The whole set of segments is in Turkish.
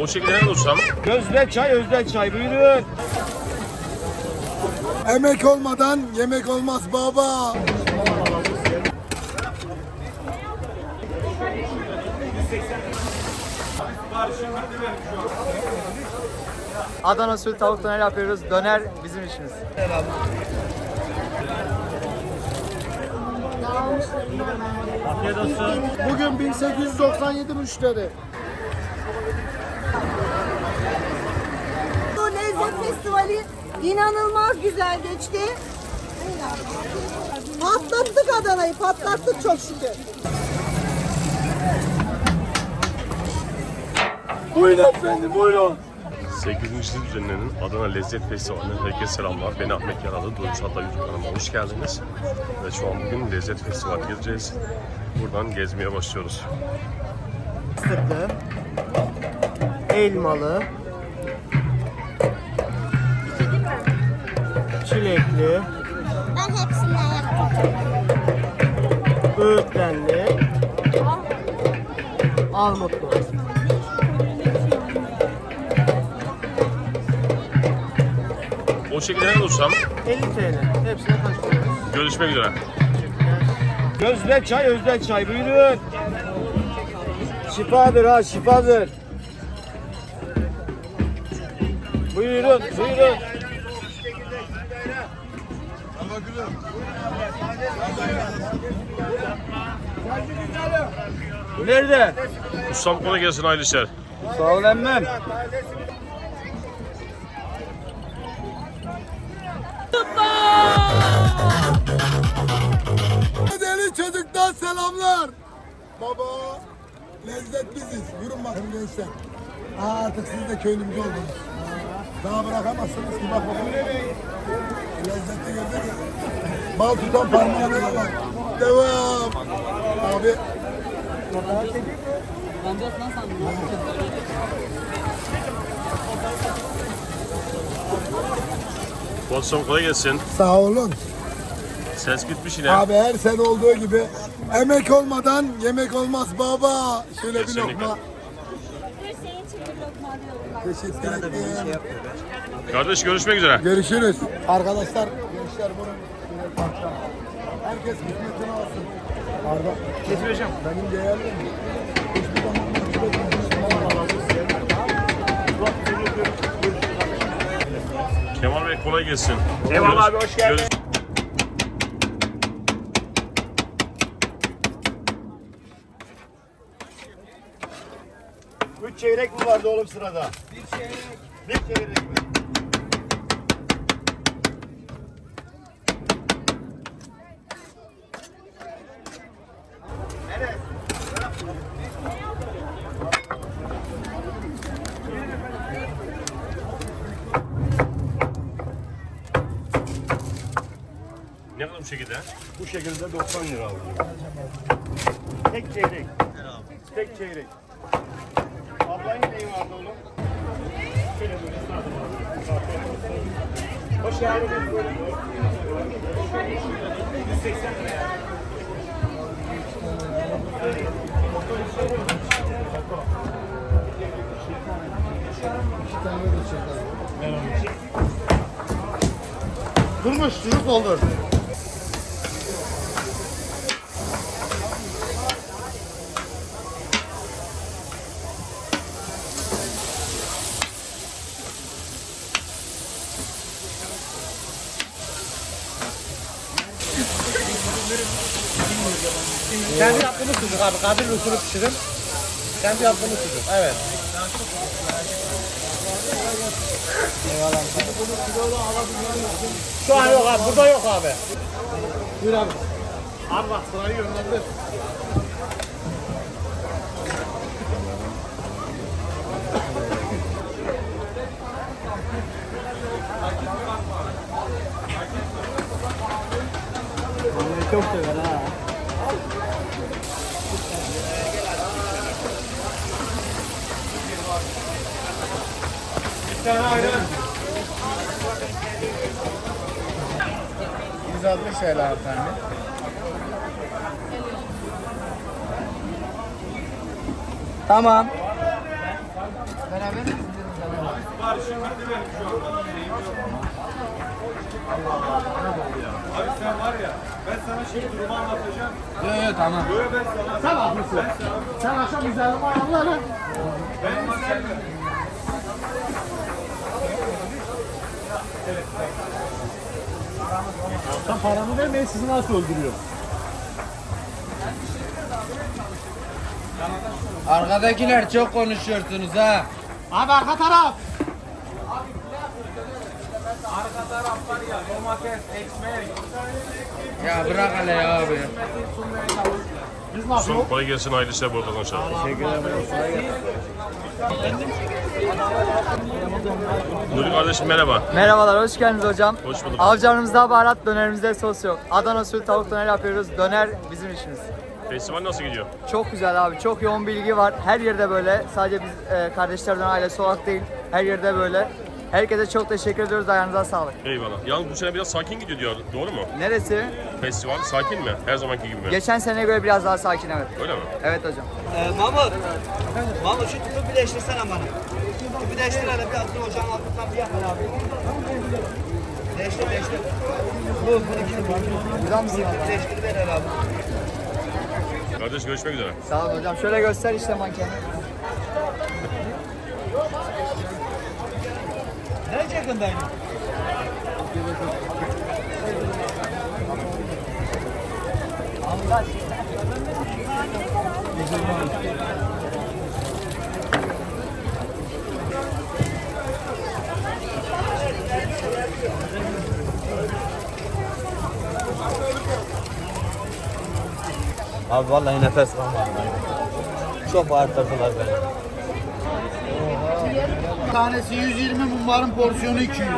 O şekilde ne dursam? Gözde çay, özde çay. Buyurun. Emek olmadan yemek olmaz baba. Adana usulü tavuk döner yapıyoruz. Döner bizim işimiz. Bugün 1897 müşteri. Bu lezzet festivali inanılmaz güzel geçti. Patlattık Adana'yı, patlattık çok şükür. Buyurun efendim, buyurun. 8. düzenlenen Adana Lezzet Festivali'ne herkese selamlar. Ben Ahmet Yaralı, Duymuş Adla YouTube kanalıma hoş geldiniz. Ve şu an bugün Lezzet Festivali gezeceğiz. Buradan gezmeye başlıyoruz. Fıstıklı, elmalı, çilekli, Ben hepsinden yaptım. öğütlenli, armutlu. O şekilde ne dursam? 50 TL. Hepsine karıştırıyoruz. Görüşmek üzere. Gözde çay, özde çay. Buyurun. Şifadır ha, şifadır. Buyurun, buyurun. Nerede? Ustam kolay gelsin hayırlı işler. Sağ ol emmem. Deli çocuktan selamlar. Baba lezzet biziz. Yürün bakın gençler. Aa, artık siz de köylümüz oldunuz. Daha bırakamazsınız ki bak bakalım. Lezzeti gördün? Bal tutan parmağına bak. Devam. Abi. Ustam kolay gelsin. Sağ olun. Ses gitmiş yine. Abi her sene olduğu gibi emek olmadan yemek olmaz baba. Şöyle bir Kesinlikle. lokma. Teşekkür ederim. Kardeş görüşmek üzere. Görüşürüz. Arkadaşlar, gençler bunun. Herkes hizmetini alsın. Arda, Getireceğim. benim değerlim. Hiçbir zaman. Kemal Bey kolay gelsin. Eyvallah abi, hoş geldin. Görüş- çeyrek mi vardı oğlum sırada? Bir çeyrek. Bir çeyrek mi? Ne kadar bu şekilde? Bu şekilde 90 lira aldım. Tek çeyrek. Tek çeyrek. Hoş geldiniz. Durmuş, çocuk olur. Kendi yaptığımız sucuk abi. Kadir usulü pişirim. Kendi yaptığımız sucuk. Evet. Şu an yok abi. Burada yok abi. Buyur abi. Abi bak sırayı yönlendir. Çok sever ha. Bir tane ayran. 260 TL hanımefendi. Tamam. Beraber misiniz? Yok yok tamam. Sen haklısın. Sen akşam güzelim ayarla lan. Sen paramı vermeyin sizi nasıl öldürüyor? Arkadakiler çok konuşuyorsunuz ha. Abi arka taraf. Ya bırak hele ya abi. Biz nasıl? Son kolay gelsin hayırlı işler bol kazançlar. Nuri kardeşim merhaba. Merhabalar, hoş geldiniz hocam. Hoş bulduk. Avcılarımızda baharat, dönerimizde sos yok. Adana usulü tavuk döner yapıyoruz. Döner bizim işimiz. Festival nasıl gidiyor? Çok güzel abi, çok yoğun bilgi var. Her yerde böyle. Sadece biz e, kardeşlerden ailesi olarak değil, her yerde böyle. Herkese çok teşekkür ediyoruz. Ayağınıza sağlık. Eyvallah. Yalnız bu sene biraz sakin gidiyor diyor. Doğru mu? Neresi? Festival sakin mi? Her zamanki gibi mi? Geçen seneye göre biraz daha sakin evet. Öyle mi? Evet hocam. Ee, Mahmut. Mahmut şu tüpü birleştirsene bana. Tüpü değiştir hele bir altın ocağın altından bir yakın abi. Değiştir değiştir. Bu bunu kim? Güzel misin abi? Değiştir ver hele abi. Kardeş görüşmek üzere. Sağ olun hocam. Şöyle göster işte mankeni. Ne çekin dayı? Abi vallahi nefes kalmadı. Çok bağırtırdılar beni. Tanesi 120 bunların porsiyonu 200.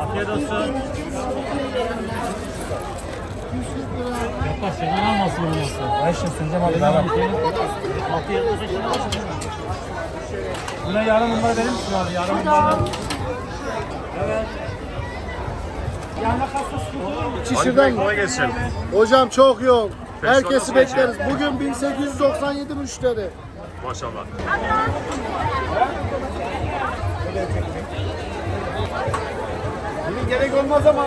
Afiyet olsun. Afiyet olsun. Buna yarım numara verir misin abi? Yarım numara. Evet. Bey, kolay gelsin. Hocam çok yoğun. Herkesi geçiyor? bekleriz. Bugün 1897 müşteri. Maşallah. Gerek olmaz ama.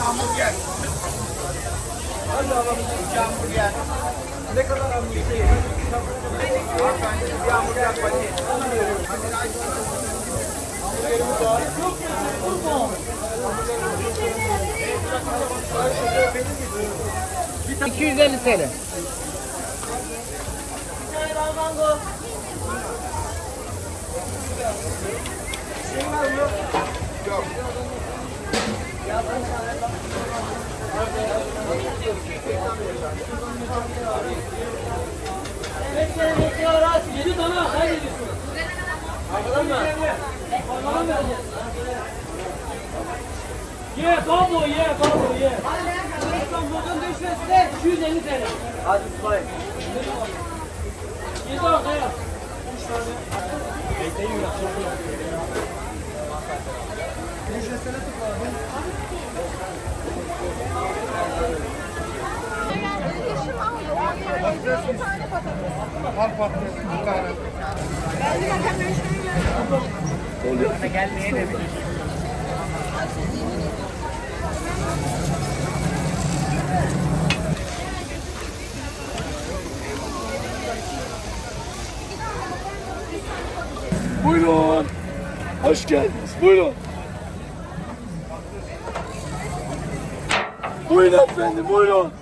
hamburger. Hadi alalım iki hamburger. Ne kadar hamburger? Hanımefendi bir hamburger paket. Hamburgerimiz var. Yok ya, burada. Hamburgerimiz var. 250 TL. Ye babo ye babo ye. İstanbul'dan düşmesine 250 TL. Hadi say. Yedi Ücretsene tıkla abi. Var patates bir tane. Geldi zaten ben şöyle. Oluyor. Gelmeye de bilir. Buyurun. Hoş geldiniz. Buyurun. Buyurun efendim. Buyurun.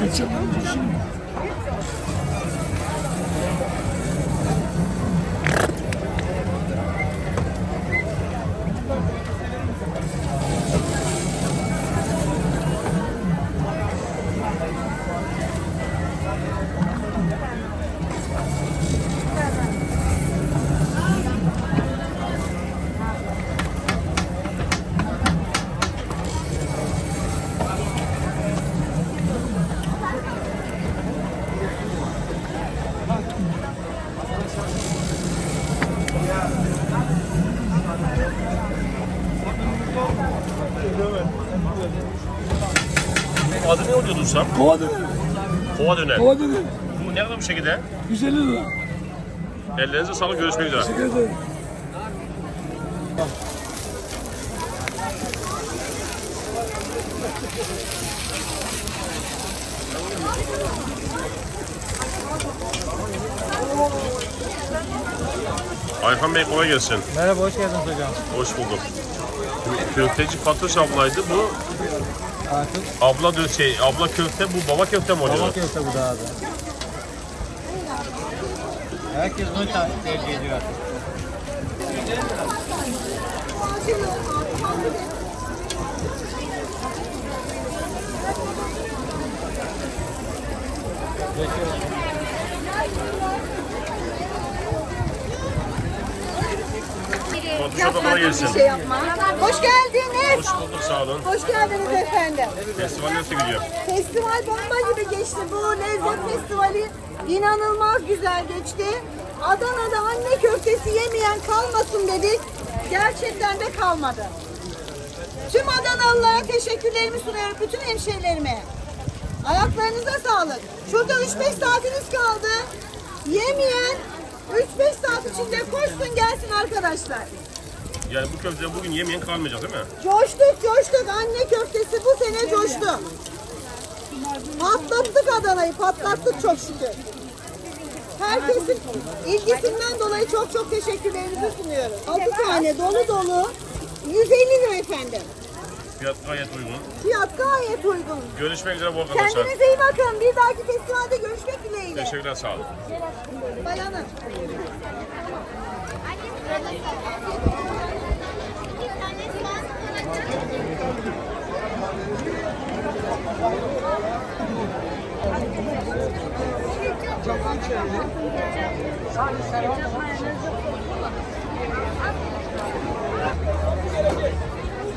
Geçemem şimdi. Ustam? Kova döner. Kova döner. Kova döner. Bu ne kadar bu şekilde? 150 lira. Ellerinize sağlık görüşmek üzere. Teşekkür ederim. Ayhan Bey kolay gelsin. Merhaba hoş geldiniz hocam. Hoş bulduk. Köfteci Fatoş ablaydı. Bu abla dö- şey abla köfte bu baba köfte mi oluyor? köfte bu da abi. Herkes bunu tercih ediyor. Fatoş abla kolay gelsin. Bir şey yapma. Hoş geldiniz. Hoş bulduk sağ olun. Hoş geldiniz efendim. Festival nasıl gidiyor? Festival bomba gibi geçti. Bu lezzet festivali inanılmaz güzel geçti. Adana'da anne köftesi yemeyen kalmasın dedik. Gerçekten de kalmadı. Tüm Adanalılara teşekkürlerimi sunuyorum. Bütün hemşehrilerime. Ayaklarınıza sağlık. Şurada 3-5 saatiniz kaldı. Yemeyen 3-5 saat içinde koşsun gelsin arkadaşlar. Yani bu köfteden bugün yemeyen kalmayacak değil mi? Coştuk coştuk anne köftesi bu sene coştu. Patlattık Adana'yı patlattık çok şükür. Herkesin ilgisinden dolayı çok çok teşekkürlerimizi sunuyoruz. 6 tane dolu dolu 150 lira efendim. Fiyat gayet uygun. Fiyat gayet uygun. Görüşmek üzere bu arkadaşlar. Kendinize iyi bakın. Bir dahaki festivalde görüşmek dileğiyle. Teşekkürler sağ olun. Bayanım. Sadece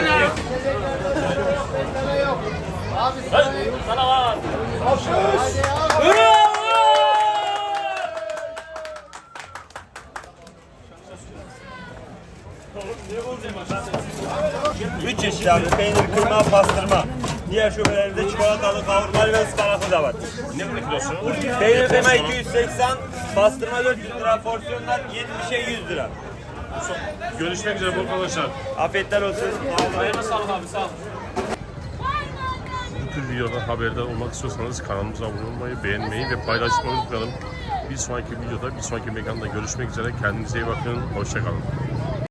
yer böyle. Üç çeşit abi. Peynir, kıyma, pastırma. Diğer şubelerimizde çikolatalı, kavurmalı ve ıspanaklı da var. Ne kadar kilosu? Peynir kıyma 280, pastırma 400 lira, porsiyonlar 70'e 100 lira. Görüşmek üzere arkadaşlar. Afiyetler olsun. Ayağına sağlık abi sağ ol. Bu tür videodan haberdar olmak istiyorsanız kanalımıza abone olmayı, beğenmeyi ve paylaşmayı unutmayalım. Bir sonraki videoda, bir sonraki mekanda görüşmek üzere. Kendinize iyi bakın. Hoşçakalın.